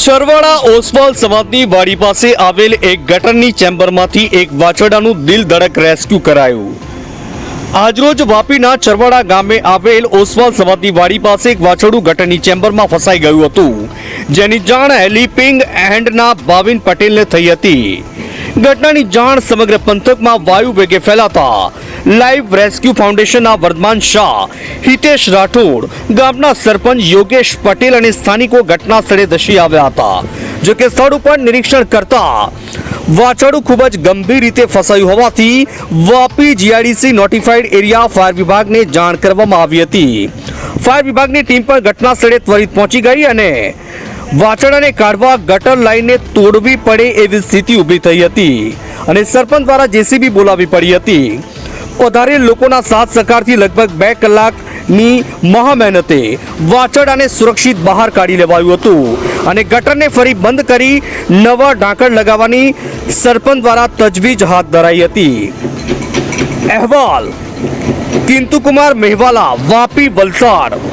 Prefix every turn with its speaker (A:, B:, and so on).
A: શરવાળા ઓસવાલ સમાજની વાડી પાસે આવેલ એક ગટરની ચેમ્બરમાંથી એક વાછરડાનું દિલ ધડક રેસ્ક્યુ કરાયું. આજરોજ વાપીના ચરવાડા ગામે આવેલ ઓસવાલ સમાજની વાડી પાસે એક વાછરડું ગટરની ચેમ્બરમાં ફસાઈ ગયું હતું, જેની જાણ હેલિપિંગ એન્ડના ભાવિન પટેલને થઈ હતી. ઘટનાની જાણ સમગ્ર પંથકમાં વાયુ વેગે ફેલાતા લાઈવ રેસ્ક્યુ ફાઉન્ડેશનના વર્ધમાન શાહ હિતેશ રાઠોડ, ગામના સરપંચ યોગેશ પટેલ અને સ્થાનિકો ઘટના સ્થળે ધસી આવ્યા હતા. જો કે સ્થળ ઉપર નિરીક્ષણ કરતા વાછરડું ખૂબ જ ગંભીર રીતે ફસાયું હોવાથી Vapi GIDC notified area fire વિભાગને જાણ કરવામાં આવી હતી. ફાયર વિભાગની ટીમ પણ ઘટના સ્થળે ત્વરિત પહોંચી ગઈ અને વાછડાને કાઢવા ગટર લાઈનને તોડવી પડે એવી સ્થિતિ ઊભી થઈ હતી અને સરપંચ દ્વારા જેસીબી બોલાવી પડી હતી. વધારે લોકોના સાથ સહકારથી લગભગ બે કલાકની મહા મહેનતે અને સુરક્ષિત બહાર કાઢી લેવાયું હતું અને ગટરને ફરી બંધ કરી નવા ઢાંકણ લગાવવાની સરપંચ દ્વારા તજવીજ હાથ ધરાઈ હતી. અહેવાલ, કિંતુકુમાર મહેવાલા, વાપી વલસાડ.